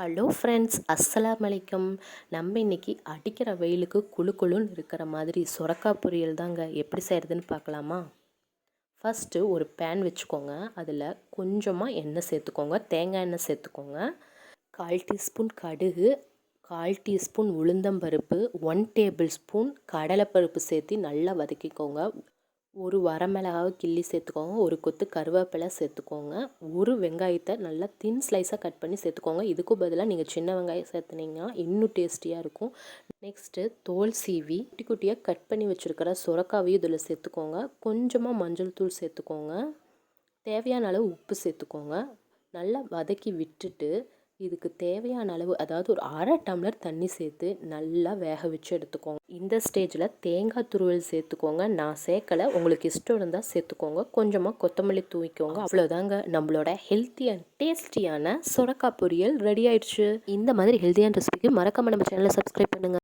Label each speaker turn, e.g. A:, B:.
A: Hello friends அஸ்ஸலாம் வலைக்கம் நம்ம இன்னைக்கு அடிக்கிற வெயிலுக்கு குளு குழுன்னு இருக்கிற மாதிரி சுரக்கா பொரியல் தாங்க எப்படி செய்கிறதுன்னு பார்க்கலாமா? ஃபஸ்ட்டு ஒரு பேன் வச்சுக்கோங்க. அதில் கொஞ்சமாக எண்ணெய் சேர்த்துக்கோங்க. தேங்காய் எண்ணெய் சேர்த்துக்கோங்க. கால் டீஸ்பூன் கடுகு கால் டீஸ்பூன் உளுந்தம்பருப்பு ஒன் டேபிள் ஸ்பூன் கடலைப்பருப்பு சேர்த்து நல்லா வதக்கிக்கோங்க. ஒரு வரமிளகாவை கிள்ளி சேர்த்துக்கோங்க ஒரு கொத்து கருவேப்பிலை சேர்த்துக்கோங்க ஒரு வெங்காயத்தை நல்லா தின் ஸ்லைஸாக கட் பண்ணி சேர்த்துக்கோங்க. இதுக்கும் பதிலாக நீங்கள் சின்ன வெங்காயம் சேர்த்துனீங்கன்னா இன்னும் டேஸ்டியாக இருக்கும். நெக்ஸ்ட்டு தோல் சீவி குட்டி குட்டியாக கட் பண்ணி வச்சுருக்கிற சுரக்காவையும் இதில் சேர்த்துக்கோங்க. கொஞ்சமாக மஞ்சள் தூள் சேர்த்துக்கோங்க. தேவையான அளவு உப்பு சேர்த்துக்கோங்க. நல்லா வதக்கி விட்டுட்டு இதுக்கு தேவையான அளவு அதாவது ஒரு அரை டம்ளர் தண்ணி சேர்த்து நல்லா வேக வச்சு எடுத்துக்கோங்க. இந்த ஸ்டேஜில் தேங்காய் துருவல் சேர்த்துக்கோங்க. நான் சேர்க்கலை. உங்களுக்கு இஷ்டம் இருந்தால் சேர்த்துக்கோங்க. கொஞ்சமாக கொத்தமல்லி தூவிக்கோங்க. அவ்வளோதாங்க நம்மளோட ஹெல்த்தி அண்ட் டேஸ்டியான சுரக்கா பொரியல் ரெடி ஆயிடுச்சு. இந்த மாதிரி ஹெல்த்தியான ரெசிபிக்கு மறக்காம நம்ம சேனலை சப்ஸ்கிரைப் பண்ணுங்கள்